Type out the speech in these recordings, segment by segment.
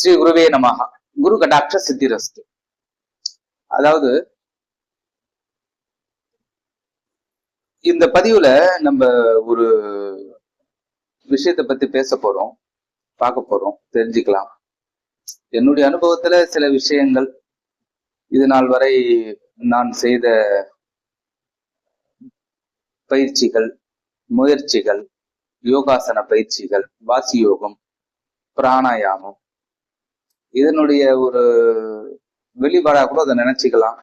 ஸ்ரீ குருவே நமகா குரு கடாட்ச சித்திரஸ்து. அதாவது இந்த பதிவுல நம்ம ஒரு விஷயத்தை பத்தி பேச போறோம் பார்க்க போறோம் தெரிஞ்சுக்கலாம். என்னுடைய அனுபவத்துல சில விஷயங்கள் இது நாள் வரை நான் செய்த பயிற்சிகள் முயற்சிகள் யோகாசன பயிற்சிகள் வாசி யோகம் பிராணாயாமம் இதனுடைய ஒரு வெளிப்பாடா கூட அதை நினைச்சுக்கலாம்.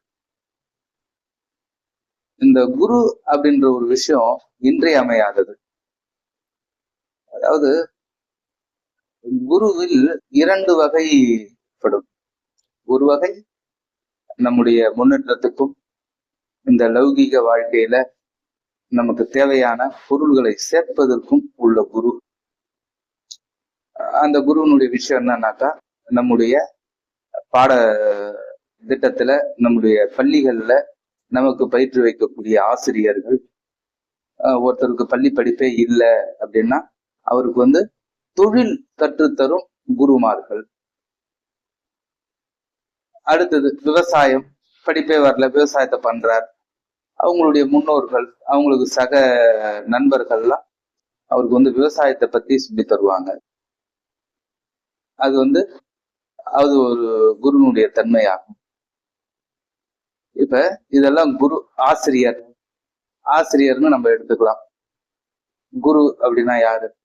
இந்த குரு அப்படின்ற ஒரு விஷயம் இன்றியமையாதது. அதாவது குருவில் இரண்டு வகைப்படும். ஒரு வகை நம்முடைய முன்னேற்றத்துக்கும் இந்த லௌகீக வாழ்க்கையில நமக்கு தேவையான பொருள்களை சேர்ப்பதற்கும் உள்ள குரு. அந்த குருவனுடைய விஷயம் என்னன்னாக்கா நம்முடைய பாட திட்டத்துல நம்முடைய பள்ளிகள்ல நமக்கு பயிற்று வைக்கக்கூடிய ஆசிரியர்கள் ஒருத்தருக்கு பள்ளி படிப்பே இல்லை அப்படின்னா அவருக்கு வந்து தொழில் கற்றுத்தரும் குருமார்கள். அடுத்தது விவசாயம். படிப்பே வரல விவசாயத்தை பண்றார். அவங்களுடைய முன்னோர்கள் அவங்களுக்கு சக நண்பர்கள்லாம் அவருக்கு வந்து விவசாயத்தை பத்தி சொல்லி தருவாங்க. அது வந்து அது ஒரு குருனுடைய தன்மையாகும். இப்ப இதெல்லாம் குரு ஆசிரியர். ஆசிரியர்னு நம்ம எடுத்துக்கலாம். குரு அப்படின்னா யாரு?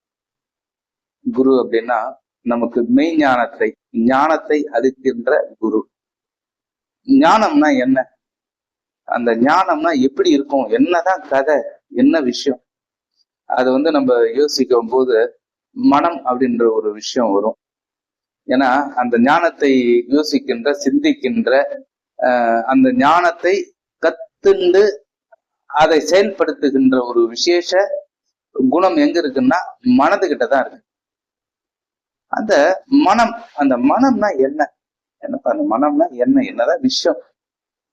குரு அப்படின்னா நமக்கு மெய் ஞானத்தை ஞானத்தை அளிக்கின்ற குரு. ஞானம்னா என்ன? அந்த ஞானம்னா எப்படி இருக்கும்? என்னதான் கதை என்ன விஷயம்? அது வந்து நம்ம யோசிக்கும் போது மனம் அப்படின்ற ஒரு விஷயம் வரும். ஏன்னா அந்த ஞானத்தை யோசிக்கின்ற சிந்திக்கின்ற அந்த ஞானத்தை கத்துண்டு அதை செயல்படுத்துகின்ற ஒரு விசேஷ குணம் எங்க இருக்குன்னா மனதுகிட்ட தான் இருக்கு. அந்த மனம் அந்த மனம்னா என்ன? என்னப்பா அந்த மனம்னா என்ன? என்னதான் விஷயம்.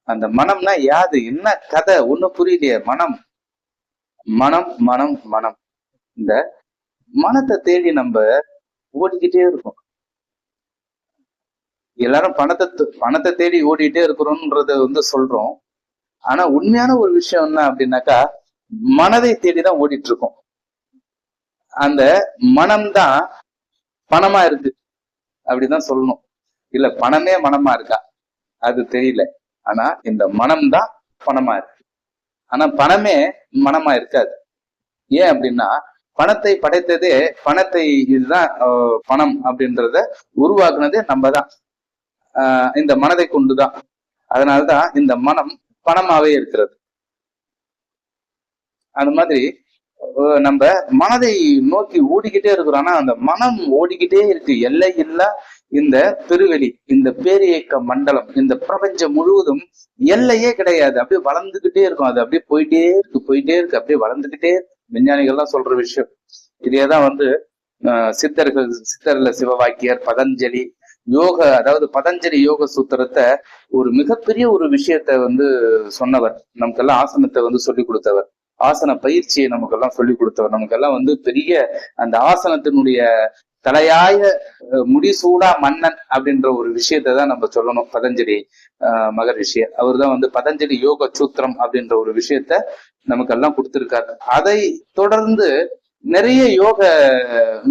அந்த மனம்னா யாது? என்ன கதை? ஒண்ணு புரியலையே. மனம். மனம் மனம் மனம். இந்த மனத்தை தேடி நம்ம ஓடிக்கிட்டே இருக்கோம். எல்லாரும் பணத்தை பணத்தை தேடி ஓடிட்டே இருக்கிறோம்ன்றத வந்து சொல்றோம். ஆனா உண்மையான ஒரு விஷயம் என்ன அப்படின்னாக்கா மனதை தேடிதான் ஓடிட்டு இருக்கோம் அந்த மனம்தான் பணமா இருக்கு. அப்படிதான் சொல்லணும். இல்ல பணமே மனமா இருக்கா? அது தெரியல. ஆனா இந்த மனம்தான் பணமா இருக்கு. ஆனா பணமே மனமா இருக்காது. ஏன் அப்படின்னா பணத்தை படைத்ததே பணத்தை இதுதான் பணம் அப்படின்றத உருவாக்குனதே நம்ம தான் இந்த மனதை கொண்டுதான். அதனால்தான் இந்த மனம் பணமாவே இருக்கிறது. அந்த மாதிரி நம்ம மனதை நோக்கி ஓடிக்கிட்டே இருக்கிறோம். ஆனா அந்த மனம் ஓடிக்கிட்டே இருக்கு. எல்லை இல்ல இந்த பெருவெளி இந்த பேரியக்க மண்டலம் இந்த பிரபஞ்சம் முழுவதும் எல்லையே கிடையாது. அப்படியே வளர்ந்துகிட்டே இருக்கும். அது அப்படியே போயிட்டே இருக்கு போயிட்டே இருக்கு. அப்படியே வளர்ந்துகிட்டே விஞ்ஞானிகள்லாம் சொல்ற விஷயம். இதேதான் வந்து சித்தர்கள் சித்தர்ல சிவவாக்கியர் பதஞ்சலி யோக அதாவது பதஞ்சலி யோக சூத்திரத்தை ஒரு மிகப்பெரிய ஒரு விஷயத்த வந்து சொன்னவர். நமக்கெல்லாம் ஆசனத்தை வந்து சொல்லி கொடுத்தவர். ஆசன பயிற்சியை நமக்கெல்லாம் சொல்லி கொடுத்தவர். நமக்கெல்லாம் வந்து பெரிய அந்த ஆசனத்தினுடைய தலையாய முடிசூடா மன்னன் அப்படின்ற ஒரு விஷயத்தை தான் நம்ம சொல்லணும். பதஞ்சலி மகரிஷிய. அவர் தான் வந்து பதஞ்சலி யோக சூத்திரம் அப்படின்ற ஒரு விஷயத்த நமக்கெல்லாம் கொடுத்திருக்காரு. அதை தொடர்ந்து நிறைய யோக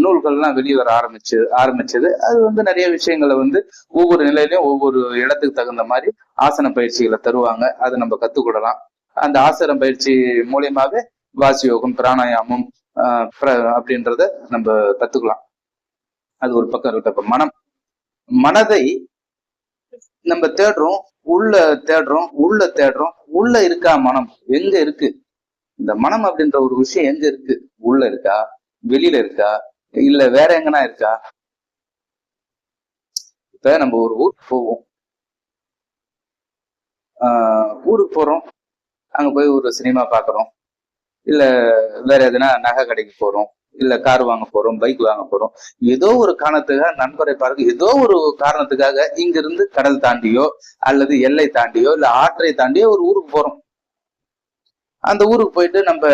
நூல்கள்லாம் வெளிவர ஆரம்பிச்சு ஆரம்பிச்சது. அது வந்து நிறைய விஷயங்களை வந்து ஒவ்வொரு நிலையிலையும் ஒவ்வொரு இடத்துக்கு தகுந்த மாதிரி ஆசன பயிற்சிகளை தருவாங்க. அதை நம்ம கத்துக்கிடலாம். அந்த ஆசன பயிற்சி மூலியமாவே வாசி யோகம் பிராணாயாமம் அப்படின்றத நம்ம கத்துக்கலாம். அது ஒரு பக்கம் இருக்க மனம் மனதை நம்ம தேடுறோம் உள்ள தேடுறோம் உள்ள தேடுறோம் உள்ள இருக்கா மனம்? எங்க இருக்கு? இந்த மனம் அப்படின்ற ஒரு விஷயம் எங்க இருக்கு? உள்ள இருக்கா? வெளியில இருக்கா? இல்ல வேற எங்கன்னா இருக்கா? இப்ப நம்ம ஒரு ஊருக்கு போவோம். ஆஹ் ஊருக்கு போறோம். அங்க போய் ஒரு சினிமா பாக்குறோம். இல்ல வேற எதுனா நகை கடைக்கு போறோம். இல்ல கார் வாங்க போறோம் பைக் வாங்க போறோம். ஏதோ ஒரு காரணத்துக்காக நண்பரை பார்க்க ஏதோ ஒரு காரணத்துக்காக இங்க இருந்து கடல் தாண்டியோ அல்லது எல்லை தாண்டியோ இல்ல ஆற்றை தாண்டியோ ஒரு ஊருக்கு போறோம். அந்த ஊருக்கு போயிட்டு நம்ம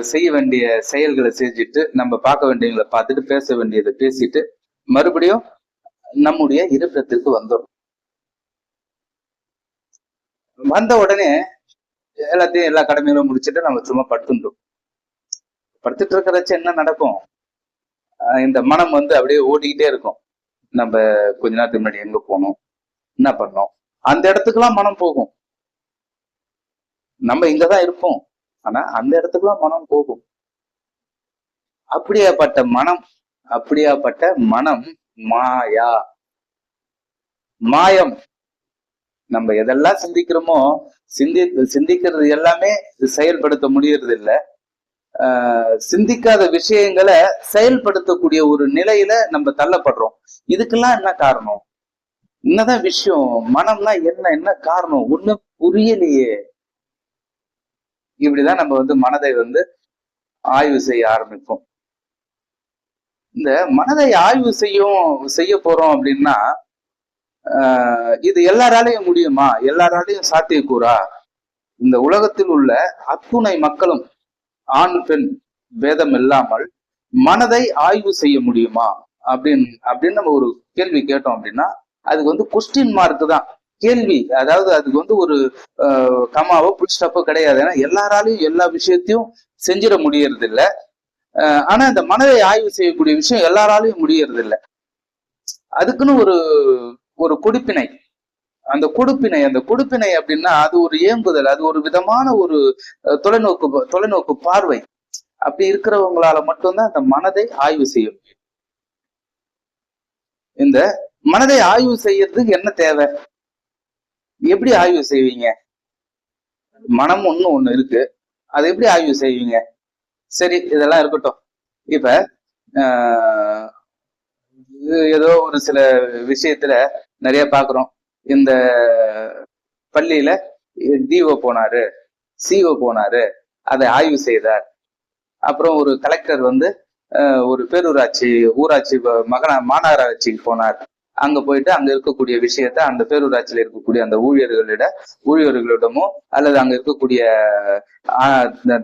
செய்ய வேண்டிய செயல்களை செஞ்சுட்டு நம்ம பார்க்க வேண்டியவங்களை பார்த்துட்டு பேச வேண்டியதை பேசிட்டு மறுபடியும் நம்முடைய இருப்பிடத்திற்கு வந்துடும் வந்த உடனே எல்லாத்தையும் எல்லா கடமைகளும் முடிச்சுட்டு நம்ம சும்மா படுத்துட்டோம். படுத்துட்டு இருக்கிறச்ச என்ன நடக்கும்? ஆஹ் இந்த மனம் வந்து அப்படியே ஓடிக்கிட்டே இருக்கும். நம்ம கொஞ்ச நேரத்துக்கு முன்னாடி எங்க போனோம்? என்ன பண்ணோம்? அந்த இடத்துக்குலாம் மனம் போகும். நம்ம இங்கதான் இருப்போம். ஆனா அந்த இடத்துக்குலாம் மனம் போகும். அப்படியாப்பட்ட மனம் அப்படியாப்பட்ட மனம் மாயா. மாயம். நம்ம எதெல்லாம் சிந்திக்கிறோமோ சிந்தி சிந்திக்கிறது எல்லாமே செயல்படுத்த முடியறது இல்ல ஆஹ் சிந்திக்காத விஷயங்களை செயல்படுத்தக்கூடிய ஒரு நிலையில நம்ம தள்ளப்படுறோம். இதுக்கெல்லாம் என்ன காரணம்? என்னதான் விஷயம் மனம்னா என்ன என்ன காரணம்? ஒண்ணு புரியலையே. இப்படிதான் நம்ம வந்து மனதை வந்து ஆய்வு செய்ய ஆரம்பிப்போம். இந்த மனதை ஆய்வு செய்யும் செய்ய போறோம் அப்படின்னா இது எல்லாராலையும் முடியுமா? எல்லாராலையும் சாத்தியக்கூறா? இந்த உலகத்தில் உள்ள அத்துணை மக்களும் ஆண் பெண் பேதம் இல்லாமல் மனதை ஆய்வு செய்ய முடியுமா? அப்படின்னு அப்படின்னு நம்ம ஒரு கேள்வி கேட்டோம் அப்படின்னா அதுக்கு வந்து கொஸ்டின் மார்க் தான். கேள்வி. அதாவது அதுக்கு வந்து ஒரு கமாவோ கமாவோ புட்ஸ்டப்போ கிடையாது. ஏன்னா எல்லாராலையும் எல்லா விஷயத்தையும் செஞ்சிட முடியறது இல்ல ஆஹ், ஆனா இந்த மனதை ஆய்வு செய்யக்கூடிய விஷயம் எல்லாராலையும் முடியறது இல்ல அதுக்குன்னு ஒரு ஒரு கொடுப்பினை. அந்த கொடுப்பினை அந்த கொடுப்பினை அப்படின்னா அது ஒரு ஏம்புதல் அது ஒரு விதமான ஒரு தொலைநோக்கு தொலைநோக்கு பார்வை. அப்படி இருக்கிறவங்களால மட்டும்தான் அந்த மனதை ஆய்வு செய்ய முடியும். இந்த மனதை ஆய்வு செய்யறதுக்கு என்ன தேவை? எப்படி ஆய்வு செய்வீங்க? மனம் ஒண்ணு ஒண்ணு இருக்கு. அதை எப்படி ஆய்வு செய்வீங்க? சரி இதெல்லாம் இருக்கட்டும். இப்ப ஏதோ ஒரு சில விஷயத்துல நிறைய பாக்குறோம். இந்த பள்ளியில டிஓ போனாரு சிஓ போனாரு அதை ஆய்வு செய்தார். அப்புறம் ஒரு கலெக்டர் வந்து ஒரு பேரூராட்சி ஊராட்சி மகனா மாநகராட்சிக்கு போனார். அங்க போயிட்டு அங்க இருக்கக்கூடிய விஷயத்த அந்த பேரூராட்சியில இருக்கக்கூடிய அந்த ஊழியர்களிட ஊழியர்களிடமோ அல்லது அங்க இருக்கக்கூடிய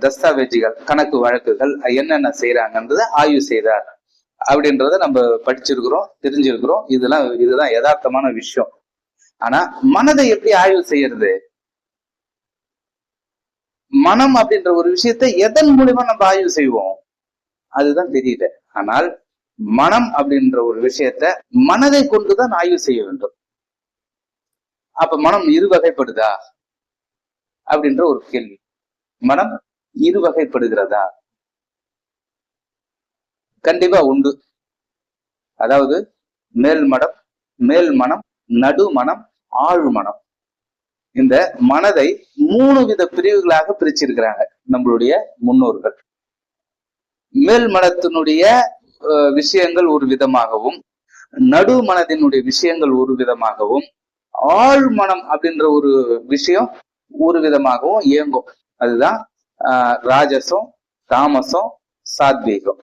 தஸ்தாவேஜிகள் கணக்கு வழக்குகள் என்னென்ன செய்யறாங்கன்றத ஆய்வு செய்தார். அப்படின்றத நம்ம படிச்சிருக்கிறோம் தெரிஞ்சிருக்கிறோம். இதெல்லாம் இதுதான் யதார்த்தமான விஷயம். ஆனா மனதை எப்படி ஆய்வு செய்யறது? மனம் அப்படின்ற ஒரு விஷயத்தை எதன் மூலியமா நம்ம ஆய்வு செய்வோம்? அதுதான் தெரியல. ஆனால் மனம் அப்படின்ற ஒரு விஷயத்த மனதை கொண்டுதான் ஆய்வு செய்ய வேண்டும். அப்ப மனம் இரு வகைப்படுதா? அப்படின்ற ஒரு கேள்வி. மனம் இரு வகைப்படுகிறதா? கண்டிப்பா உண்டு. அதாவது மேல் மடம் மேல் மனம் நடு மனம் ஆழ் மனம். இந்த மனதை மூணு வித பிரிவுகளாக பிரிச்சிருக்கிறாங்க நம்மளுடைய முன்னோர்கள். மேல் மனத்தினுடைய விஷயங்கள் ஒரு விதமாகவும் நடு மனதினுடைய விஷயங்கள் ஒரு விதமாகவும் ஆழ் மனம் அப்படின்ற ஒரு விஷயம் ஒரு விதமாகவும் இயங்கும். அதுதான் ஆஹ், ராஜசம் தாமசம் சாத்வீகம்.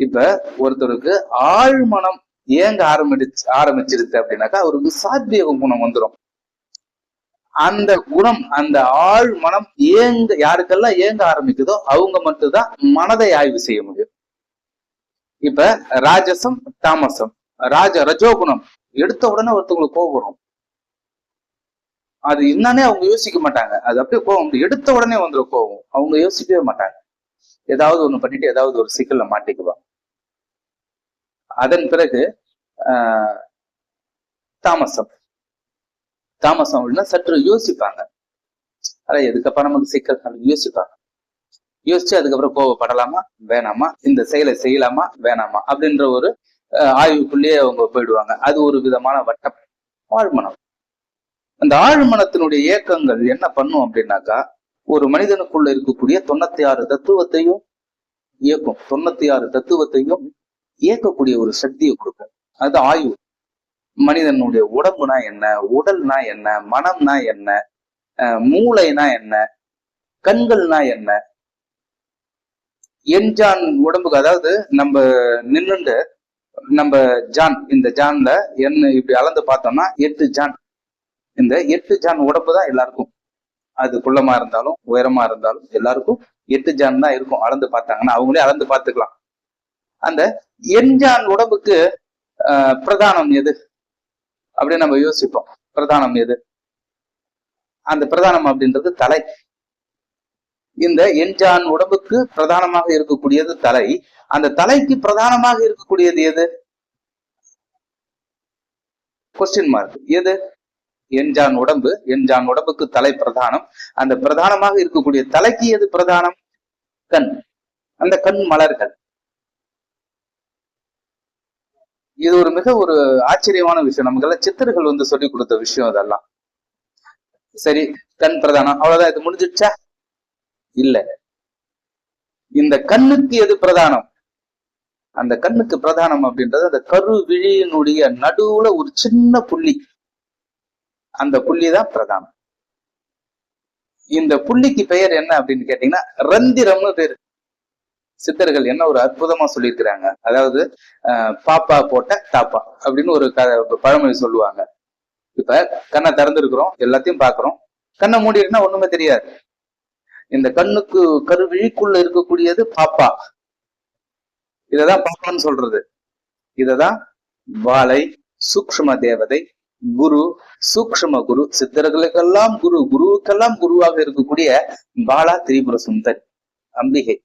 இப்ப ஒருத்தருக்கு ஆழ் மனம் ஏங்க ஆரம்பிச்சு ஆரம்பிச்சிருச்சு அப்படின்னாக்கா அவருக்கு சாத்வீக குணம் வந்துடும் அந்த குணம் அந்த ஆழ் மனம் ஏங்க யாருக்கெல்லாம் ஏங்க ஆரம்பிக்குதோ அவங்க மட்டும்தான் மனதை ஆய்வு செய்ய முடியும். இப்ப ராஜசம் தாமசம் ராஜ ரஜோகுணம் எடுத்த உடனே ஒருத்தவங்களுக்கு கோபுரம் அது என்னன்னே அவங்க யோசிக்க மாட்டாங்க. அது அப்படியே கோபம் எடுத்த உடனே வந்துடும் கோபம். அவங்க யோசிக்கவே மாட்டாங்க. ஏதாவது ஒண்ணு பண்ணிட்டு ஏதாவது ஒரு சிக்கல்ல மாட்டிக்குவாங்க. அதன் பிறகு ஆஹ் தாமசம் தாமசம் அப்படின்னா சற்று யோசிப்பாங்க. அதான் எதுக்கப்புறம் நமக்கு சிக்கல்? யோசிப்பாங்க. யோசிச்சு அதுக்கப்புறம் கோவப்படலாமா? வேணாமா? இந்த செயலை செய்யலாமா? வேணாமா? அப்படின்ற ஒரு ஆய்வுக்குள்ளேயே அவங்க போயிடுவாங்க. அது ஒரு விதமான வட்டம். ஆழ்மனம். அந்த ஆழ்மனத்தினுடைய இயக்கங்கள் என்ன பண்ணும் அப்படின்னாக்கா ஒரு மனிதனுக்குள்ள இருக்கக்கூடிய தொண்ணூத்தி ஆறு தத்துவத்தையும் இயக்கும். தொண்ணூத்தி ஆறு தத்துவத்தையும் இயக்கக்கூடிய ஒரு சக்தியை கொடுக்கும். அது ஆய்வு. மனிதனுடைய உடம்புனா என்ன? உடல்னா என்ன? மனம்னா என்ன? அஹ் மூளைனா என்ன? கண்கள்னா என்ன? என்ஜான் உடம்புக்கு அதாவது நம்ம நின்னுண்டு நம்ம ஜான் இந்த ஜான்ல என்ன இப்படி அளந்து பார்த்தோம்னா எட்டு ஜான். இந்த எட்டு ஜான் உடம்பு தான் எல்லாருக்கும். அது குள்ளமா இருந்தாலும் உயரமா இருந்தாலும் எல்லாருக்கும் எட்டு ஜான் தான் இருக்கும். அளந்து பார்த்தாங்கன்னா அவங்களே அளந்து பார்த்துக்கலாம். அந்த என்ஜான் உடம்புக்கு ஆஹ் பிரதானம் எது? அப்படின்னு நம்ம யோசிப்போம். பிரதானம் எது? அந்த பிரதானம் அப்படின்றது தலை. இந்த எஞ்சான் உடம்புக்கு பிரதானமாக இருக்கக்கூடியது தலை. அந்த தலைக்கு பிரதானமாக இருக்கக்கூடியது எது? கொஸ்டின் மார்க் எது? என்ஜான் உடம்பு. என்ஜான் உடம்புக்கு தலை பிரதானம். அந்த பிரதானமாக இருக்கக்கூடிய தலைக்கு எது பிரதானம்? கண். அந்த கண் மலர்கள். இது ஒரு மிக ஒரு ஆச்சரியமான விஷயம். நமக்கெல்லாம் சித்தர்கள் வந்து சொல்லி கொடுத்த விஷயம் அதெல்லாம். சரி கண் பிரதானம். அவ்வளவுதான். இது முடிஞ்சிடுச்சா? இல்ல. இந்த கண்ணுக்கு எது பிரதானம்? அந்த கண்ணுக்கு பிரதானம் அப்படின்றது அந்த கரு விழியினுடைய நடுவுல ஒரு சின்ன புள்ளி. அந்த புள்ளி தான் பிரதானம். இந்த புள்ளிக்கு பெயர் என்ன அப்படின்னு கேட்டீங்கன்னா ரந்திரம்னு பேரு. சித்தர்கள் என்ன ஒரு அற்புதமா சொல்லியிருக்கிறாங்க. அதாவது பாப்பா போட்ட தாப்பா அப்படின்னு ஒரு க- பழமொழி சொல்லுவாங்க. இப்ப கண்ணை திறந்துருக்குறோம் எல்லாத்தையும் பாக்குறோம் கண்ணை மூடிட்டுனா ஒண்ணுமே தெரியாது. இந்த கண்ணுக்கு கருவிழிக்குள்ள இருக்கக்கூடியது பாப்பா. இததான் பாப்பான்னு சொல்றது. இததான் வாழை சூக்ஷ்ம தேவதை குரு சூக்ஷ்ம குரு சித்தர்களுக்கெல்லாம் குரு குருவுக்கெல்லாம் குருவாக இருக்கக்கூடிய பாலா திரிபுர சுந்தர் அம்பிகை.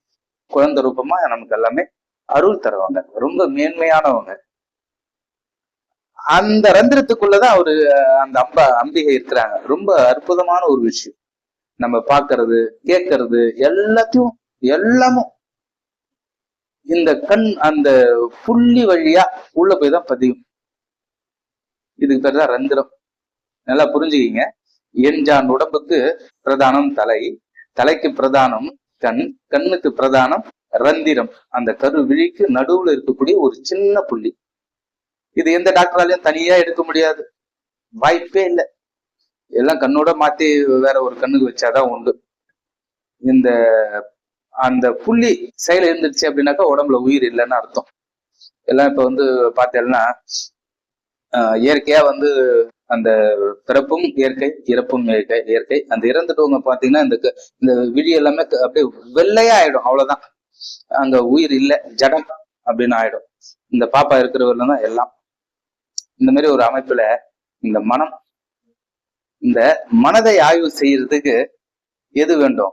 குழந்தை ரூபமா நமக்கு எல்லாமே அருள் தருவாங்க. ரொம்ப மேன்மையானவங்க. அந்த ரந்திரத்துக்குள்ளதான் அவரு அந்த அம்பா அம்பிகை இருக்கிறாங்க. ரொம்ப அற்புதமான ஒரு விஷயம். நம்ம பார்க்கறது கேட்கறது எல்லாத்தையும் எல்லாமும் இந்த கண் அந்த புள்ளி வழியா உள்ள போய் தான் பதியும். இதுக்கு பேர் தான் ரந்திரம். நல்லா புரிஞ்சுக்கிங்க. எஞ்சான் உடம்புக்கு பிரதானம் தலை. தலைக்கு பிரதானம் கண் கண்ணுக்கு பிரதானம் ரந்திரம். அந்த கரு விழிக்கு நடுவுல இருக்கக்கூடிய ஒரு சின்ன புள்ளி. இது எந்த டாக்டராலையும் தனியா எடுக்க முடியாது. வாய்ப்பே இல்லை. எல்லாம் கண்ணோட மாத்தி வேற ஒரு கண்ணுக்கு வச்சாதான் உண்டு. இந்த அந்த புள்ளி செயல் இருந்துச்சு அப்படின்னாக்கா உடம்புல உயிர் இல்லைன்னு அர்த்தம். எல்லாம் இப்ப வந்து பார்த்தேன்னா ஆஹ் இயற்கையா வந்து அந்த பிறப்பும் இயற்கை இறப்பும் இயற்கை இயற்கை. அந்த இறந்துட்டவங்க பாத்தீங்கன்னா இந்த இந்த விழி எல்லாமே அப்படியே வெள்ளையா ஆயிடும் அவ்வளவுதான். அங்க உயிர் இல்லை ஜடம் அப்படின்னு ஆயிடும். இந்த பாப்பா இருக்கிறவர்ல தான் எல்லாம். இந்த மாதிரி ஒரு அமைப்புல இந்த மனம் இந்த மனதை ஆய்வு செய்யறதுக்கு எது வேண்டும்?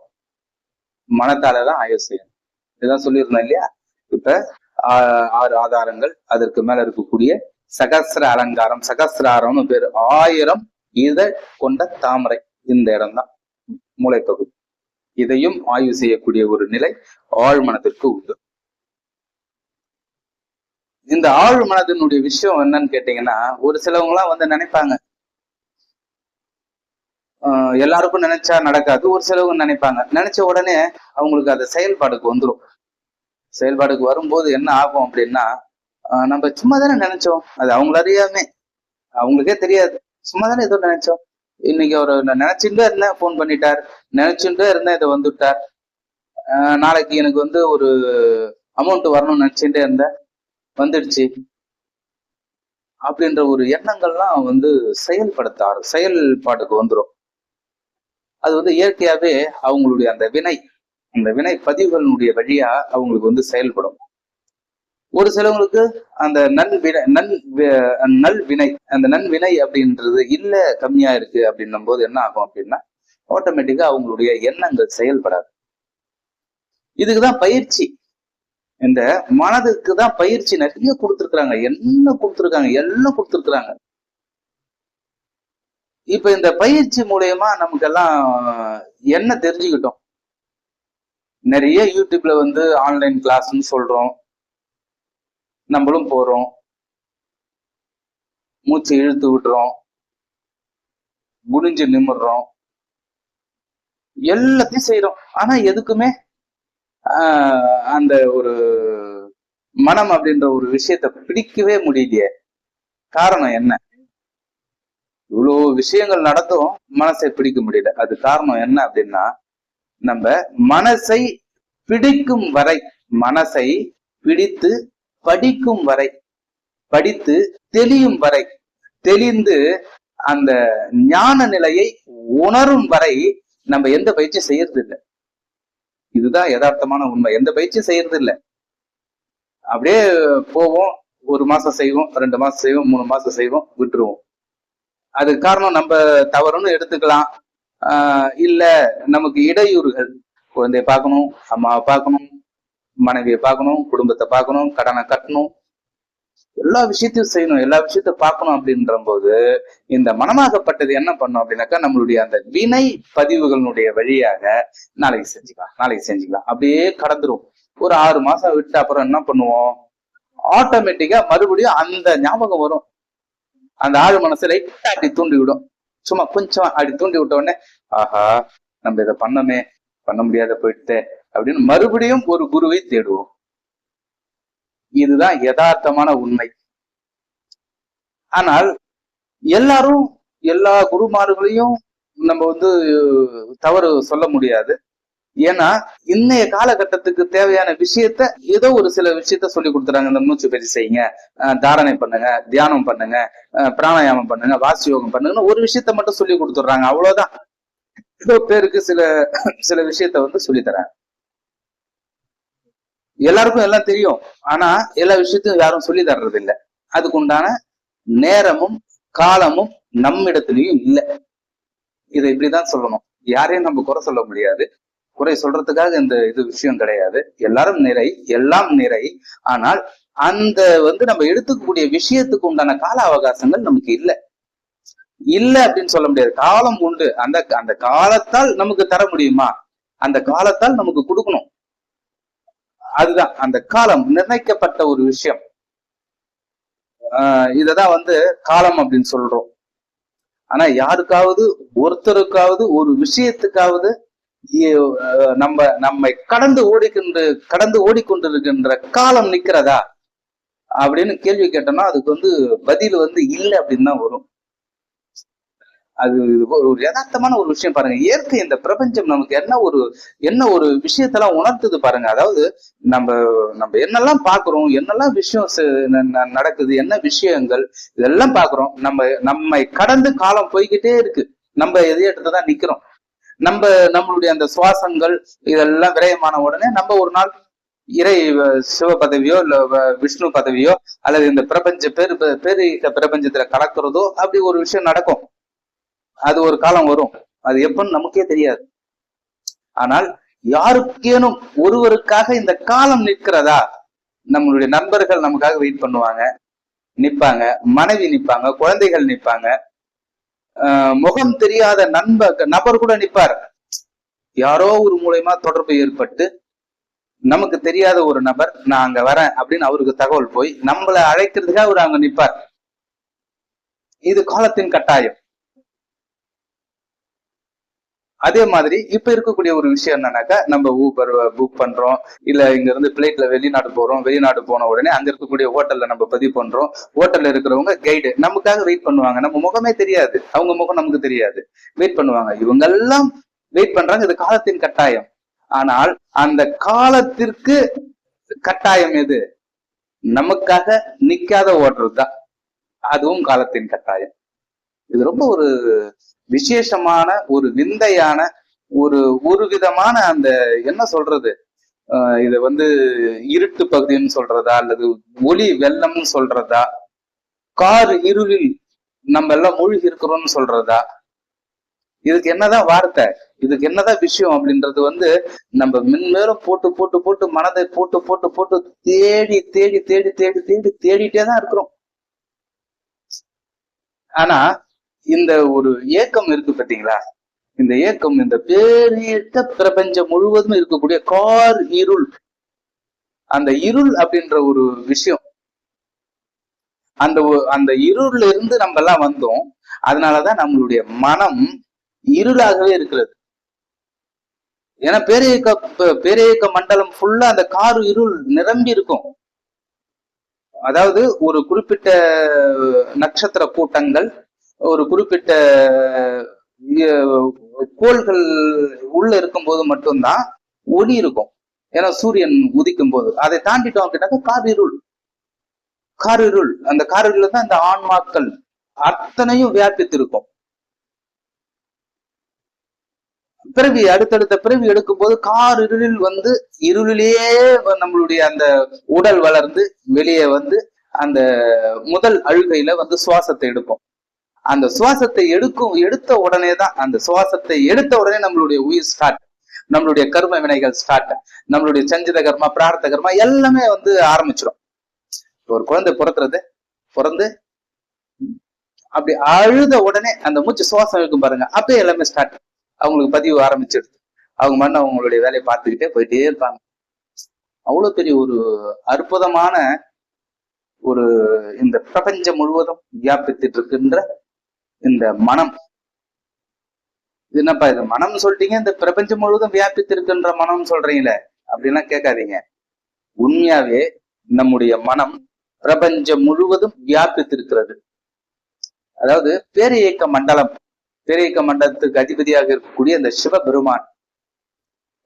மனத்தால தான் ஆய்வு செய்யணும். இதுதான் சொல்லியிருந்தேன் இல்லையா? இப்ப ஆ- ஆறு ஆதாரங்கள் அதற்கு மேல இருக்கக்கூடிய சகஸ்ர அலங்காரம் சகசிராரம்னு பேரு. ஆயிரம் இதை கொண்ட தாமரை இந்த இடம்தான். மூளைப்பகுதி இதையும் ஆய்வு செய்யக்கூடிய ஒரு நிலை ஆழ்மனத்திற்கு உண்டு. இந்த ஆழ் மனதினுடைய விஷயம் என்னன்னு கேட்டீங்கன்னா ஒரு சிலவங்க எல்லாம் வந்து நினைப்பாங்க எல்லாருக்கும் நினைச்சா நடக்காது. ஒரு சிலவங்க நினைப்பாங்க. நினைச்ச உடனே அவங்களுக்கு அது செயல்பாடுக்கு வந்துடும் செயல்பாடுக்கு வரும்போது என்ன ஆகும் அப்படின்னா நம்ம சும்மா தானே நினைச்சோம். அது அவங்கள அறியாமே. அவங்களுக்கே தெரியாது. சும்மா தானே ஏதோ நினைச்சோம். இன்னைக்கு அவர் நான் நினைச்சுட்டே இருந்தேன் ஃபோன் பண்ணிட்டார். நினைச்சுட்டே இருந்தேன் இதை வந்துட்டார். நாளைக்கு எனக்கு வந்து ஒரு அமௌண்ட் வரணும்னு நினைச்சுட்டே இருந்தேன். வந்துடுச்சு. அப்படின்ற ஒரு எண்ணங்கள்லாம் வந்து செயல்படுத்தாரு செயல்பாட்டுக்கு வந்துடும் அது வந்து இயற்கையாவே அவங்களுடைய அந்த வினை அந்த வினை பதிவுகளினுடைய வழியா அவங்களுக்கு வந்து செயல்படும். ஒரு சிலவங்களுக்கு அந்த நல் வினை நன் நல் வினை அந்த நன்வினை அப்படின்றது இல்ல கம்மியா இருக்கு அப்படின்னும் போது என்ன ஆகும் அப்படின்னா ஆட்டோமேட்டிக்கா அவங்களுடைய எண்ணங்கள் செயல்படாது. இதுக்குதான் பயிற்சி. இந்த மனதுக்கு தான் பயிற்சி நிறைய கொடுத்துருக்குறாங்க. என்ன கொடுத்துருக்காங்க? எல்லாம் கொடுத்துருக்குறாங்க. இப்ப இந்த பயிற்சி மூலயமா நமக்கெல்லாம் என்ன தெரிஞ்சுக்கிட்டோம்? நிறைய யூடியூப்ல வந்து ஆன்லைன் கிளாஸ்ன்னு சொல்றோம். நம்மளும் போறோம். மூச்சு இழுத்து விடுறோம். குனிஞ்சு நிமிடுறோம் எல்லாத்தையும் செய்யறோம் ஆனா எதுக்குமே அந்த ஒரு மனம் அப்படின்ற ஒரு விஷயத்த பிடிக்கவே முடியலையே. காரணம் என்ன? இவ்வளவு விஷயங்கள் நடந்தும் மனசை பிடிக்க முடியல. அது காரணம் என்ன அப்படின்னா நம்ம மனசை பிடிக்கும் வரை மனசை பிடித்து படிக்கும் வரை படித்து தெளியும் வரை தெளிந்து அந்த ஞான நிலையை உணரும் வரை நம்ம எந்த பயிற்சியும் செய்யறது இல்லை இதுதான் யதார்த்தமான உண்மை. எந்த பயிற்சியும் செய்யறது இல்லை அப்படியே போவோம். ஒரு மாசம் செய்வோம் ரெண்டு மாசம் செய்வோம் மூணு மாசம் செய்வோம் விட்டுருவோம். அதுக்கு காரணம் நம்ம தவறுன்னு எடுத்துக்கலாம். இல்ல நமக்கு இடையூறுகள். குழந்தைய பார்க்கணும் அம்மாவை பார்க்கணும் மனைவியை பார்க்கணும் குடும்பத்தை பார்க்கணும் கடனை கட்டணும். எல்லா விஷயத்தையும் செய்யணும் எல்லா விஷயத்தையும் பார்க்கணும் அப்படின்ற போது இந்த மனமாகப்பட்டது என்ன பண்ணும் அப்படின்னாக்கா நம்மளுடைய அந்த வினை பதிவுகளினுடைய வழியாக நாளைக்கு செஞ்சுக்கலாம் நாளைக்கு செஞ்சுக்கலாம். அப்படியே கடந்துரும். ஒரு ஆறு மாசம் விட்டு அப்புறம் என்ன பண்ணுவோம்? ஆட்டோமேட்டிக்கா மறுபடியும் அந்த ஞாபகம் வரும். அந்த ஆழ் மனசு லைட்டா அப்படி தூண்டி விடும் சும்மா கொஞ்சம் அப்படி தூண்டி விட்ட உடனே ஆஹா நம்ம இதை பண்ணமே பண்ண முடியாத போயிட்டு அப்படின்னு மறுபடியும் ஒரு குருவை தேடுவோம். இதுதான் யதார்த்தமான உண்மை. ஆனால் எல்லாரும் எல்லா குருமார்களையும் நம்ம வந்து தவறு சொல்ல முடியாது. ஏன்னா இன்னைய காலகட்டத்துக்கு தேவையான விஷயத்த ஏதோ ஒரு சில விஷயத்த சொல்லி கொடுத்துறாங்க. இந்த மூச்சு பயிற்சி செய்யுங்க தாரணை பண்ணுங்க தியானம் பண்ணுங்க அஹ் பிராணாயாமம் பண்ணுங்க வாசி யோகம் பண்ணுங்கன்னு ஒரு விஷயத்த மட்டும் சொல்லி கொடுத்துட்றாங்க. அவ்வளவுதான். ஏதோ பேருக்கு சில சில விஷயத்த வந்து சொல்லித்தரேன் எல்லாருக்கும் எல்லாம் தெரியும். ஆனா எல்லா விஷயத்தையும் யாரும் சொல்லி தர்றது இல்ல அதுக்கு உண்டான நேரமும் காலமும் நம்மிடத்துலயும் இல்ல. இதை இப்படிதான் சொல்லணும். யாரையும் நம்ம குறை சொல்ல முடியாது. குறை சொல்றதுக்காக இந்த இது விஷயம் கிடையாது. எல்லாரும் நிறை எல்லாம் நிறை. ஆனால் அந்த வந்து நம்ம எடுத்துக்கக்கூடிய விஷயத்துக்கு உண்டான கால அவகாசங்கள் நமக்கு இல்ல. இல்ல அப்படின்னு சொல்ல முடியாது. காலம் உண்டு. அந்த அந்த காலத்தால் நமக்கு தர முடியுமா? அந்த காலத்தால் நமக்கு கொடுக்கணும். அதுதான். அந்த காலம் நிர்ணயிக்கப்பட்ட ஒரு விஷயம். ஆஹ் இததான் வந்து காலம் அப்படின்னு சொல்றோம். ஆனா யாருக்காவது ஒருத்தருக்காவது ஒரு விஷயத்துக்காவது நம்ம நம்மை கடந்து ஓடிக்கின்ற கடந்து ஓடிக்கொண்டிருக்கின்ற காலம் நிக்கிறதா அப்படின்னு கேள்வி கேட்டோம்னா அதுக்கு வந்து பதில் வந்து இல்லை அப்படின்னு தான் வரும். அது ஒரு ஒரு யதார்த்தமான ஒரு விஷயம் பாருங்க. இயற்கை இந்த பிரபஞ்சம் நமக்கு என்ன ஒரு என்ன ஒரு விஷயத்தெல்லாம் உணர்த்துது பாருங்க. அதாவது நம்ம நம்ம என்னெல்லாம் பாக்குறோம் என்னெல்லாம் விஷயம் செ- நடக்குது என்ன விஷயங்கள் இதெல்லாம் பாக்குறோம் நம்ம நம்மை கடந்து காலம் போய்கிட்டே இருக்கு. நம்ம எதையே தான் நிக்கிறோம். நம்ம நம்மளுடைய அந்த சுவாசங்கள் இதெல்லாம் விரயமான உடனே நம்ம ஒரு நாள் இறை சிவ பதவியோ இல்ல வ- விஷ்ணு பதவியோ அல்லது இந்த பிரபஞ்ச பெரு பேரு பிரபஞ்சத்துல கலக்கிறதோ அப்படி ஒரு விஷயம் நடக்கும். அது ஒரு காலம் வரும். அது எப்பன்னு நமக்கே தெரியாது. ஆனால் யாருக்கேனும் ஒருவருக்காக இந்த காலம் நிற்கிறதா? நம்மளுடைய நண்பர்கள் நமக்காக வெயிட் பண்ணுவாங்க. நிப்பாங்க. மனைவி நிப்பாங்க. குழந்தைகள் நிப்பாங்க. முகம் தெரியாத நண்ப நபர் கூட நிப்பார். யாரோ ஒரு மூலியமா தொடர்பு ஏற்பட்டு நமக்கு தெரியாத ஒரு நபர் நான் அங்க வரேன் அப்படின்னு அவருக்கு தகவல் போய் நம்மளை அழைக்கிறதுக்காக அவர் அங்க நிற்பார் இது காலத்தின் கட்டாயம். அதே மாதிரி இப்ப இருக்கக்கூடிய ஒரு விஷயம் என்னன்னாக்கா நம்ம ஊபர் புக் பண்றோம் இல்ல இங்க இருந்து பிளேட்ல வெளிநாடு போறோம் வெளிநாடு போன உடனே அங்க இருக்கக்கூடிய ஹோட்டல்ல நம்ம பதிவு பண்றோம். ஹோட்டல்ல இருக்கிறவங்க கைடு நமக்காக வெயிட் பண்ணுவாங்க. நம்ம முகமே தெரியாது. அவங்க முகம் நமக்கு தெரியாது. வெயிட் பண்ணுவாங்க. இவங்க எல்லாம் வெயிட் பண்றாங்க. இது காலத்தின் கட்டாயம். ஆனால் அந்த காலத்திற்கு கட்டாயம் எது? நமக்காக நிக்காத ஓடுறது தான். அதுவும் காலத்தின் கட்டாயம். இது ரொம்ப ஒரு விசேஷமான ஒரு விந்தையான ஒரு ஒரு விதமான அந்த என்ன சொல்றது? இதை இத வந்து இருட்டு பகுதின்னு சொல்றதா? அல்லது ஒளி வெள்ளம்னு சொல்றதா? கார் இருளில் நம்ம எல்லாம் மூழ்கி இருக்கிறோம்னு சொல்றதா? இதுக்கு என்னதான் வார்த்தை? இதுக்கு என்னதான் விஷயம் அப்படின்றது வந்து நம்ம மென்மேலும் போட்டு போட்டு போட்டு மனதை போட்டு போட்டு போட்டு தேடி தேடி தேடி தேடி தேடி தேடிட்டே தான் இருக்கிறோம். ஆனா இந்த ஒரு ஏக்கம் இருக்கு பாத்தீங்களா இந்த ஏக்கம் இந்த பேரிட்ட பிரபஞ்சம் முழுவதும் இருக்கக்கூடிய கார் இருள். அந்த இருள் அப்படின்ற ஒரு விஷயம். அந்த அந்த இருள்ல இருந்து நம்ம எல்லாம் வந்தோம். அதனாலதான் நம்மளுடைய மனம் இருளாகவே இருக்கிறது. ஏன்னா பேரியக்க ப- பேரியக்க மண்டலம் ஃபுல்லா அந்த கார் இருள் நிரம்பி இருக்கும். அதாவது ஒரு குறிப்பிட்ட நட்சத்திர கூட்டங்கள் ஒரு குறிப்பிட்ட கோள்கள் உள்ள இருக்கும்போது மட்டும்தான் ஒளி இருக்கும். ஏன்னா சூரியன் உதிக்கும் போது அதை தாண்டிட்டோம் அப்படின்னாக்கா காரிருள். காரிருள். அந்த காரிருள் தான் இந்த ஆன்மாக்கள் அத்தனையும் வியாபித்திருக்கும். பிறவி அடுத்தடுத்த பிறவி எடுக்கும்போது கார் இருளில் வந்து இருளிலேயே நம்மளுடைய அந்த உடல் வளர்ந்து வெளியே வந்து அந்த முதல் அழுகையில வந்து சுவாசத்தை எடுப்போம் அந்த சுவாசத்தை எடுக்கும் எடுத்த உடனே தான் அந்த சுவாசத்தை எடுத்த உடனே நம்மளுடைய உயிர் ஸ்டார்ட் நம்மளுடைய கர்ம வினைகள் ஸ்டார்ட் நம்மளுடைய சஞ்சித கர்மா பிரார்த்த கர்மா எல்லாமே வந்து ஆரம்பிச்சிடும் ஒரு குழந்தை பிறக்கிறது பிறந்து அப்படி அழுத உடனே அந்த மூச்சு சுவாசம் இருக்கும் பாருங்க அப்பயே எல்லாமே ஸ்டார்ட் அவங்களுக்கு பதிவு ஆரம்பிச்சிடுது அவங்க மண்ண அவங்களுடைய வேலையை பார்த்துக்கிட்டே போயிட்டே இருப்பாங்க. அவ்வளவு பெரிய ஒரு அற்புதமான ஒரு இந்த பிரபஞ்சம் முழுவதும் வியாபித்துட்டு இருக்கின்ற இந்த மனம். இது என்னப்பா இது மனம் சொல்லிட்டீங்க இந்த பிரபஞ்சம் முழுவதும் வியாபித்திருக்கின்ற மனம் சொல்றீங்களே? அப்படின்னா கேட்காதீங்க. உண்மையாவே நம்முடைய மனம் பிரபஞ்சம் முழுவதும் வியாபித்திருக்கிறது. அதாவது பேரியக்க மண்டலம். பேரியக்க மண்டலத்துக்கு அதிபதியாக இருக்கக்கூடிய அந்த சிவபெருமான்.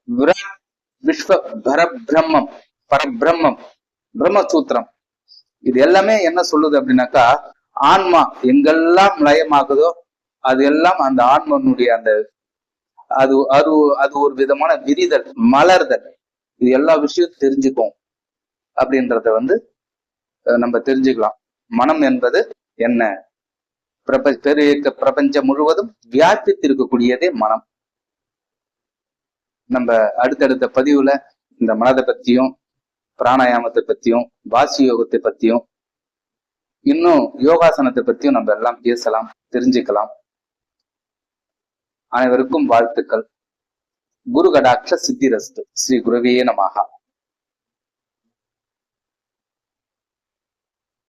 விராட் விஸ்வ பரபிரம்மம் பரபிரம்மம் பிரம்மசூத்திரம். இது எல்லாமே என்ன சொல்லுது அப்படின்னாக்கா ஆன்மா எங்கெல்லாம் லயமாகுதோ அது எல்லாம் அந்த ஆன்மனுடைய அந்த அது அது அது ஒரு விதமான விரிதல் மலர்தல். இது எல்லா விஷயம் தெரிஞ்சுக்கும் அப்படின்றத வந்து நம்ம தெரிஞ்சுக்கலாம். மனம் என்பது என்ன? பிரப பெரிய பிரபஞ்சம் முழுவதும் வியாபித்து இருக்கக்கூடியதே மனம். நம்ம அடுத்தடுத்த பதிவுல இந்த மனதை பத்தியும் பிராணாயாமத்தை பத்தியும் வாசி யோகத்தை பத்தியும் இன்னும் யோகாசனத்தை பற்றியும் நம்ம எல்லாம் பேசலாம் தெரிஞ்சுக்கலாம். அனைவருக்கும் வாழ்த்துக்கள். குரு கடாட்ச சித்திரஸ்து. ஸ்ரீ குருவே நமஹா.